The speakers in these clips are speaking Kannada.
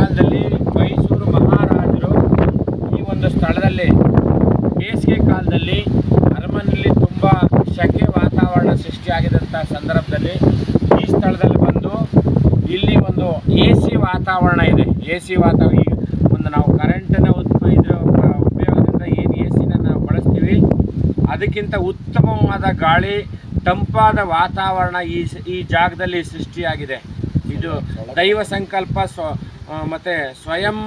ಕಾಲದಲ್ಲಿ ಮೈಸೂರು ಮಹಾರಾಜರು ಈ ಒಂದು ಸ್ಥಳದಲ್ಲಿ ಬೇಸಿಗೆ ಕಾಲದಲ್ಲಿ ಅರಮನೆಯಲ್ಲಿ ತುಂಬ ಸೆಕೆ ವಾತಾವರಣ ಸೃಷ್ಟಿಯಾಗಿದ್ದಂಥ ಸಂದರ್ಭದಲ್ಲಿ ಈ ಸ್ಥಳದಲ್ಲಿ ಬಂದು ಇಲ್ಲಿ ಒಂದು ಎ ಸಿ ವಾತಾವರಣ ಇದೆ. ಎ ಸಿ ವಾತಾವರಣ ಒಂದು ನಾವು ಕರೆಂಟನ್ನ ಉತ್ಪ ಉಪಯೋಗದಿಂದ ಏನು ಎ ಸಿನ ನಾವು ಬಳಸ್ತೀವಿ. ಅದಕ್ಕಿಂತ ಉತ್ತಮವಾದ ಗಾಳಿ, ತಂಪಾದ ವಾತಾವರಣ ಈ ಈ ಜಾಗದಲ್ಲಿ ಸೃಷ್ಟಿಯಾಗಿದೆ. ಇದು ದೈವ ಸಂಕಲ್ಪ ಸ್ವ ಮತ್ತೆ ಸ್ವಯಂ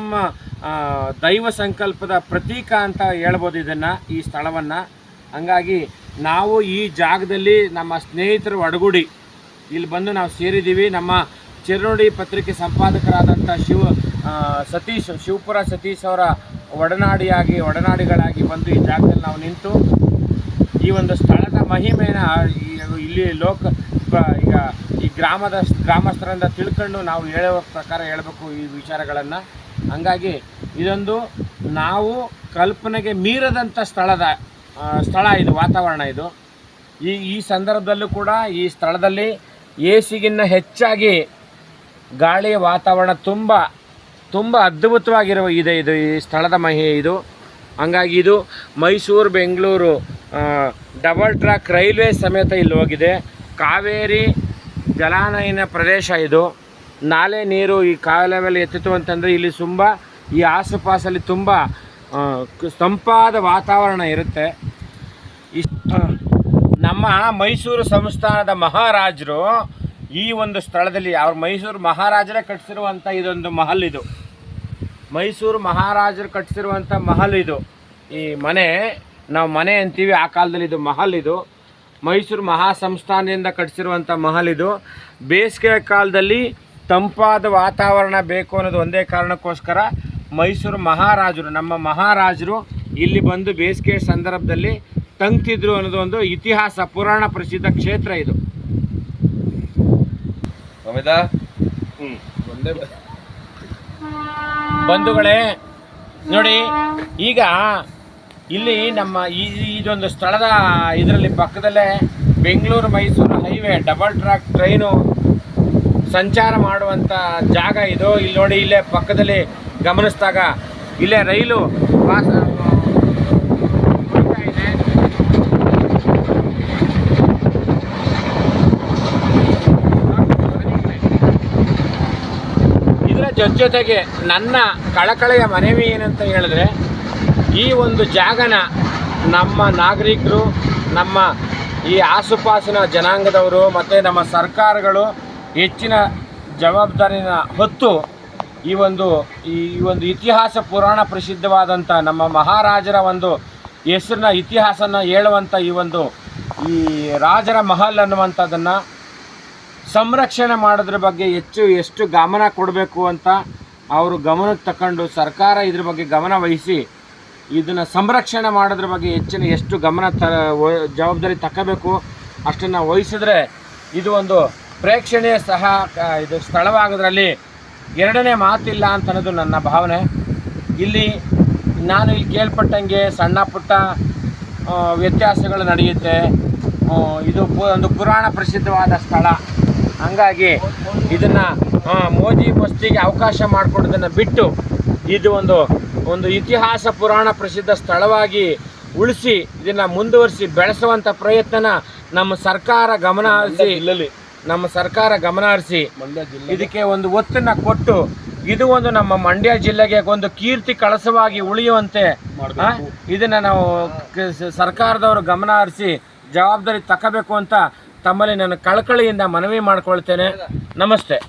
ದೈವ ಸಂಕಲ್ಪದ ಪ್ರತೀಕ ಅಂತ ಹೇಳ್ಬೋದು ಇದನ್ನು, ಈ ಸ್ಥಳವನ್ನು. ಹಂಗಾಗಿ ನಾವು ಈ ಜಾಗದಲ್ಲಿ ನಮ್ಮ ಸ್ನೇಹಿತರು ಒಡಗೂಡಿ ಇಲ್ಲಿ ಬಂದು ನಾವು ಸೇರಿದ್ದೀವಿ. ನಮ್ಮ ಚಿರುನುಡಿ ಪತ್ರಿಕೆ ಸಂಪಾದಕರಾದಂಥ ಶಿವ ಸತೀಶ್, ಶಿವಪುರ ಸತೀಶ್ ಅವರ ಒಡನಾಡಿಯಾಗಿ, ಒಡನಾಡಿಗಳಾಗಿ ಬಂದು ಈ ಜಾಗದಲ್ಲಿ ನಾವು ನಿಂತು ಈ ಒಂದು ಸ್ಥಳದ ಮಹಿಮೆಯನ್ನು ಇಲ್ಲಿ ಲೋಕ ಈಗ ಈ ಗ್ರಾಮದ ಗ್ರಾಮಸ್ಥರಿಂದ ತಿಳ್ಕೊಂಡು ನಾವು ಹೇಳುವ ಪ್ರಕಾರ ಹೇಳಬೇಕು ಈ ವಿಚಾರಗಳನ್ನು. ಹಂಗಾಗಿ ಇದೊಂದು ನಾವು ಕಲ್ಪನೆಗೆ ಮೀರದಂಥ ಸ್ಥಳದ ಸ್ಥಳ ಇದು, ವಾತಾವರಣ ಇದು. ಈ ಈ ಸಂದರ್ಭದಲ್ಲೂ ಕೂಡ ಈ ಸ್ಥಳದಲ್ಲಿ ಎ ಸಿಗಿನ್ನ ಹೆಚ್ಚಾಗಿ ಗಾಳಿ ವಾತಾವರಣ ತುಂಬ ತುಂಬ ಅದ್ಭುತವಾಗಿರುವ ಇದೆ ಇದು, ಈ ಸ್ಥಳದ ಮಹಿ ಇದು. ಹಂಗಾಗಿ ಇದು Mysuru, Bengaluru double track railway ಸಮೇತ ಇಲ್ಲಿ ಹೋಗಿದೆ. ಕಾವೇರಿ ಜಲಾನಯನ ಪ್ರದೇಶ ಇದು. ನಾಲೆ ನೀರು ಈ ಕಾಲವೆಲ್ಲ ಎತ್ತಿತು ಅಂತಂದರೆ ಇಲ್ಲಿ ತುಂಬ ಈ ಆಸುಪಾಸಲ್ಲಿ ತುಂಬ ತಂಪಾದ ವಾತಾವರಣ ಇರುತ್ತೆ. ಇಷ್ಟು ನಮ್ಮ ಮೈಸೂರು ಸಂಸ್ಥಾನದ ಮಹಾರಾಜರು ಈ ಒಂದು ಸ್ಥಳದಲ್ಲಿ, ಅವ್ರ ಮೈಸೂರು ಮಹಾರಾಜರೇ ಕಟ್ಟಿಸಿರುವಂಥ ಇದೊಂದು ಮಹಲ್ ಇದು. ಮೈಸೂರು ಮಹಾರಾಜರು ಕಟ್ಟಿಸಿರುವಂಥ ಮಹಲ್ ಇದು. ಈ ಮನೆ, ನಾವು ಮನೆ ಅಂತೀವಿ ಆ ಕಾಲದಲ್ಲಿ ಇದು ಮಹಲ್ ಇದು. ಮೈಸೂರು ಮಹಾ ಸಂಸ್ಥಾನದಿಂದ ಕಟ್ಟಿಸಿರುವಂಥ ಮಹಲ್ ಇದು. ಬೇಸಿಗೆ ಕಾಲದಲ್ಲಿ ತಂಪಾದ ವಾತಾವರಣ ಬೇಕು ಅನ್ನೋದು ಒಂದೇ ಕಾರಣಕ್ಕೋಸ್ಕರ ಮೈಸೂರು ಮಹಾರಾಜರು, ನಮ್ಮ ಮಹಾರಾಜರು ಇಲ್ಲಿ ಬಂದು ಬೇಸಿಗೆ ಸಂದರ್ಭದಲ್ಲಿ ತಂಗ್ತಿದ್ರು ಅನ್ನೋದು ಒಂದು ಇತಿಹಾಸ, ಪುರಾಣ ಪ್ರಸಿದ್ಧ ಕ್ಷೇತ್ರ ಇದು. ಬಂಧುಗಳೇ, ನೋಡಿ, ಈಗ ಇಲ್ಲಿ ನಮ್ಮ ಈ ಇದೊಂದು ಸ್ಥಳದ ಇದರಲ್ಲಿ ಪಕ್ಕದಲ್ಲೇ Bengaluru Mysuru highway, double track train ಸಂಚಾರ ಮಾಡುವಂಥ ಜಾಗ ಇದು ಇಲ್ಲಿ ನೋಡಿ, ಇಲ್ಲೇ ಪಕ್ಕದಲ್ಲಿ ಗಮನಿಸಿದಾಗ ಇಲ್ಲೇ ರೈಲು ಪಾಸ್ ಇದೆ. ಇದರ ಜೊತೆ ಜೊತೆಗೆ ನನ್ನ ಕಳಕಳೆಯ ಮನವಿ ಏನಂತ ಹೇಳಿದ್ರೆ ಈ ಒಂದು ಜಾಗನ ನಮ್ಮ ನಾಗರಿಕರು, ನಮ್ಮ ಈ ಆಸುಪಾಸಿನ ಜನಾಂಗದವರು ಮತ್ತು ನಮ್ಮ ಸರ್ಕಾರಗಳು ಹೆಚ್ಚಿನ ಜವಾಬ್ದಾರಿನ ಹೊತ್ತು ಈ ಒಂದು ಈ ಒಂದು ಇತಿಹಾಸ ಪುರಾಣ ಪ್ರಸಿದ್ಧವಾದಂಥ ನಮ್ಮ ಮಹಾರಾಜರ ಒಂದು ಹೆಸರಿನ ಇತಿಹಾಸನ ಹೇಳುವಂಥ ಈ ಒಂದು, ಈ ರಾಜರ ಮಹಲ್ ಅನ್ನುವಂಥದ್ದನ್ನು ಸಂರಕ್ಷಣೆ ಮಾಡೋದ್ರ ಬಗ್ಗೆ ಹೆಚ್ಚು ಎಷ್ಟು ಗಮನ ಕೊಡಬೇಕು ಅಂತ ಅವರು ಗಮನಕ್ಕೆ ತಕೊಂಡು ಸರ್ಕಾರ ಇದ್ರ ಬಗ್ಗೆ ಗಮನ ವಹಿಸಿ ಇದನ್ನು ಸಂರಕ್ಷಣೆ ಮಾಡೋದ್ರ ಬಗ್ಗೆ ಹೆಚ್ಚಿನ ಎಷ್ಟು ಗಮನ ತ ಜವಾಬ್ದಾರಿ ತಗೋಬೇಕು ಅಷ್ಟನ್ನು ವಹಿಸಿದ್ರೆ ಇದು ಒಂದು ಪ್ರೇಕ್ಷಣೀಯ ಸಹ ಇದು ಸ್ಥಳವಾಗೋದ್ರಲ್ಲಿ ಎರಡನೇ ಮಾತಿಲ್ಲ ಅಂತ ಅನ್ನೋದು ನನ್ನ ಭಾವನೆ. ಇಲ್ಲಿ ನಾನು ಇಲ್ಲಿ ಕೇಳ್ಪಟ್ಟಂಗೆ ಸಣ್ಣ ಪುಟ್ಟ ವ್ಯತ್ಯಾಸಗಳು ನಡೆಯುತ್ತೆ. ಇದು ಒಂದು ಪುರಾಣ ಪ್ರಸಿದ್ಧವಾದ ಸ್ಥಳ. ಹಂಗಾಗಿ ಇದನ್ನು ಮೋಜಿ ಮಸ್ತಿಗೆ ಅವಕಾಶ ಮಾಡಿಕೊಡೋದನ್ನು ಬಿಟ್ಟು ಇದು ಒಂದು ಒಂದು ಇತಿಹಾಸ ಪುರಾಣ ಪ್ರಸಿದ್ಧ ಸ್ಥಳವಾಗಿ ಉಳಿಸಿ ಇದನ್ನು ಮುಂದುವರಿಸಿ ಬೆಳೆಸುವಂಥ ಪ್ರಯತ್ನನ ನಮ್ಮ ಸರ್ಕಾರ ಗಮನ ಹರಿಸಿ ನಮ್ಮ ಸರ್ಕಾರ ಗಮನ ಹರಿಸಿ ಇದಕ್ಕೆ ಒಂದು ಒತ್ತನ್ನು ಕೊಟ್ಟು ಇದು ಒಂದು ನಮ್ಮ ಮಂಡ್ಯ ಜಿಲ್ಲೆಗೆ ಒಂದು ಕೀರ್ತಿ ಕಳಸವಾಗಿ ಉಳಿಯುವಂತೆ ಇದನ್ನು ನಾವು ಸರ್ಕಾರದವರು ಗಮನ ಹರಿಸಿ ಜವಾಬ್ದಾರಿ ತಗೋಬೇಕು ಅಂತ ತಮ್ಮಲ್ಲಿ ನಾನು ಕಳಕಳಿಯಿಂದ ಮನವಿ ಮಾಡ್ಕೊಳ್ತೇನೆ. ನಮಸ್ತೆ.